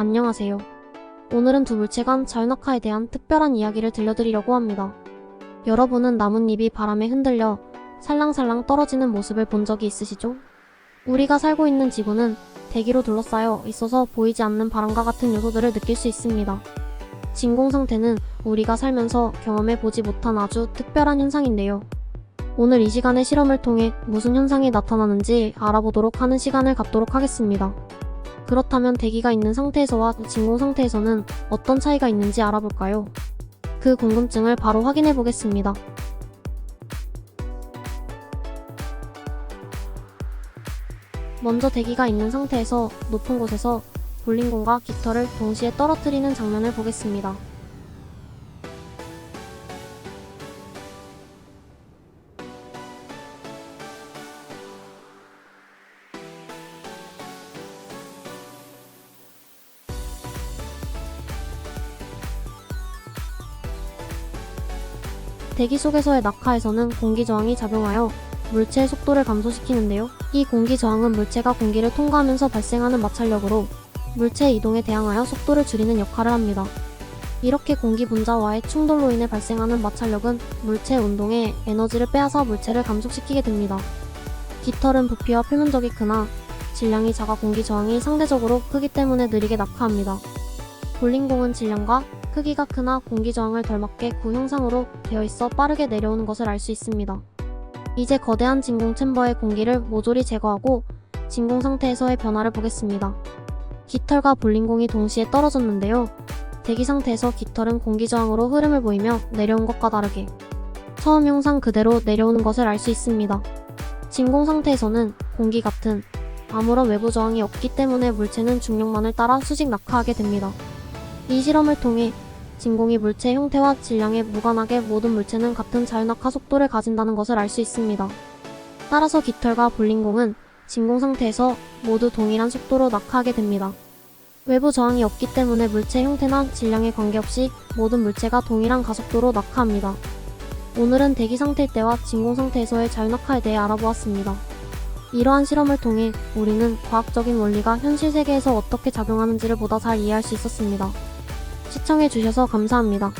안녕하세요. 오늘은 두 물체 간 자유낙하에 대한 특별한 이야기를 들려드리려고 합니다. 여러분은 나뭇잎이 바람에 흔들려 살랑살랑 떨어지는 모습을 본 적이 있으시죠? 우리가 살고 있는 지구는 대기로 둘러싸여 있어서 보이지 않는 바람과 같은 요소들을 느낄 수 있습니다. 진공 상태는 우리가 살면서 경험해 보지 못한 아주 특별한 현상인데요. 오늘 이 시간의 실험을 통해 무슨 현상이 나타나는지 알아보도록 하는 시간을 갖도록 하겠습니다. 그렇다면 대기가 있는 상태에서와 진공 상태에서는 어떤 차이가 있는지 알아볼까요? 그 궁금증을 바로 확인해 보겠습니다. 먼저 대기가 있는 상태에서 높은 곳에서 볼링공과 깃털을 동시에 떨어뜨리는 장면을 보겠습니다. 대기 속에서의 낙하에서는 공기 저항이 작용하여 물체의 속도를 감소시키는데요. 이 공기 저항은 물체가 공기를 통과하면서 발생하는 마찰력으로 물체의 이동에 대항하여 속도를 줄이는 역할을 합니다. 이렇게 공기 분자와의 충돌로 인해 발생하는 마찰력은 물체의 운동에 에너지를 빼앗아 물체를 감속시키게 됩니다. 깃털은 부피와 표면적이 크나 질량이 작아 공기 저항이 상대적으로 크기 때문에 느리게 낙하합니다. 볼링공은 질량과 크기가 크나 공기 저항을 덜 맞게 구 형상으로 되어 있어 빠르게 내려오는 것을 알 수 있습니다. 이제 거대한 진공 챔버의 공기를 모조리 제거하고 진공 상태에서의 변화를 보겠습니다. 깃털과 볼링공이 동시에 떨어졌는데요. 대기 상태에서 깃털은 공기 저항으로 흐름을 보이며 내려온 것과 다르게 처음 영상 그대로 내려오는 것을 알 수 있습니다. 진공 상태에서는 공기 같은 아무런 외부 저항이 없기 때문에 물체는 중력만을 따라 수직 낙하하게 됩니다. 이 실험을 통해 진공이 물체의 형태와 질량에 무관하게 모든 물체는 같은 자유낙하 속도를 가진다는 것을 알 수 있습니다. 따라서 깃털과 볼링공은 진공 상태에서 모두 동일한 속도로 낙하하게 됩니다. 외부 저항이 없기 때문에 물체 형태나 질량에 관계없이 모든 물체가 동일한 가속도로 낙하합니다. 오늘은 대기 상태일 때와 진공 상태에서의 자유낙하에 대해 알아보았습니다. 이러한 실험을 통해 우리는 과학적인 원리가 현실 세계에서 어떻게 작용하는지를 보다 잘 이해할 수 있었습니다. 시청해주셔서 감사합니다.